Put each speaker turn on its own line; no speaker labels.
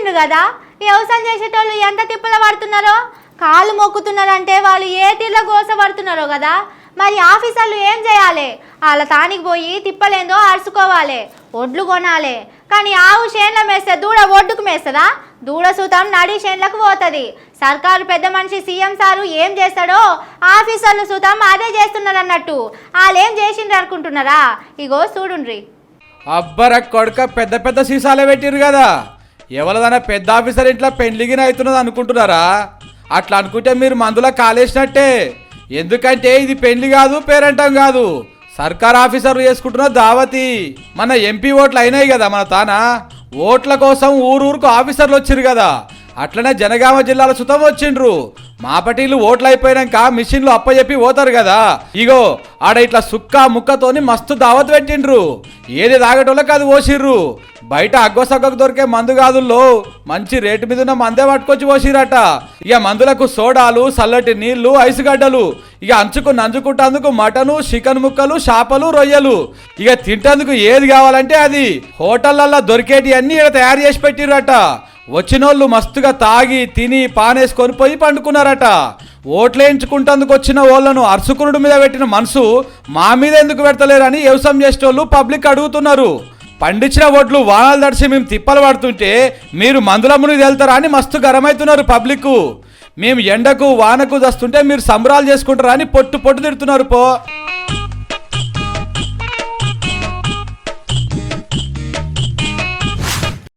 చూసిండ్రు కదా? వ్యవసాయం చేసేటోళ్ళు ఎంత తిప్పల పడుతున్నారో? కాళ్ళు మొక్కుతున్నారంటే వాళ్ళు ఏ తీర్ల గోస పడుతున్నారో కదా? మరి ఆఫీసర్లు ఏం చేయాలి? వాళ్ళ తానికి పోయి తిప్పలేందో అరుచుకోవాలి. ఒడ్లు కొనాలి. కానీ ఆవు షేన్ల మేస్తే దూడ ఒడ్డుకు మేస్తుందా? దూడ సూతం నడి చేన్లకు పోతుంది. సర్కారు పెద్ద మనిషి సీఎం సారు ఏం చేస్తాడో ఆఫీసర్లు సూతం అదే చేస్తున్నారు అన్నట్టు వాళ్ళు ఏం చేసిండ్రు అనుకుంటున్నారా? ఇగో చూడుండ్రి.
అబ్బర కొడుక పెద్ద పెద్ద సీసాలే పెట్టిరు కదా. ఎవరిదైనా పెద్ద ఆఫీసర్ ఇంట్లో పెండ్లిగిన అవుతున్నది అనుకుంటున్నారా? అట్లా అనుకుంటే మీరు మందులో కాలేసినట్టే. ఎందుకంటే ఇది పెళ్ళి కాదు పేరంటం కాదు. సర్కార్ ఆఫీసర్లు చేసుకుంటున్న దావతి. మన ఎంపీ ఓట్లు అయినాయి కదా మన తాన? ఓట్ల కోసం ఊరూరుకు ఆఫీసర్లు వచ్చిరు కదా. అట్లనే జనగామ జిల్లాలో సుతం వచ్చిండ్రు. మా పటీలు ఓట్లు అయిపోయాక మిషన్లు అప్పచెప్పి పోతారు కదా. ఇగో ఆడ ఇట్లా సుక్క ముక్కతోని మస్తు దావత్ పెట్టిండ్రు. ఏది తాగటోళ్ళకి అది పోసిర్రు. బయట అగ్గోసగ్గకు దొరికే మందు కాదుల్లో మంచి రేటు మీద ఉన్న మందే పట్టుకొచ్చి పోసిరట. ఇక మందులకు సోడాలు చల్లటి నీళ్ళు ఐసుగడ్డలు ఇక అంచుకు నంచుకుంటందుకు మటను చికెన్ ముక్కలు చేపలు రొయ్యలు. ఇక తింటేందుకు ఏది కావాలంటే అది. హోటళ్ళల్లో దొరికేటి అన్ని ఇక్కడ తయారు చేసి పెట్టిరట. వచ్చినోళ్ళు మస్తుగా తాగి తిని పానేసుకొని పోయి పండుకున్నారట. ఓట్లేయించుకుంటందుకు వచ్చిన వాళ్ళను అర్సుకురుడు మీద పెట్టిన మనసు మా మీద ఎందుకు పెడతలేరని వ్యవసాయం చేసేటోళ్ళు పబ్లిక్ అడుగుతున్నారు. పండించిన ఓట్లు వానాలు తడిసి మేము తిప్పలు పడుతుంటే మీరు మందుల మునిగి వెళ్తారా అని మస్తు గరమవుతున్నారు పబ్లిక్ మేము ఎండకు వానకు దస్తుంటే మీరు సంబరాలు చేసుకుంటారా అని పొట్టు పొట్టు తిడుతున్నారు పో.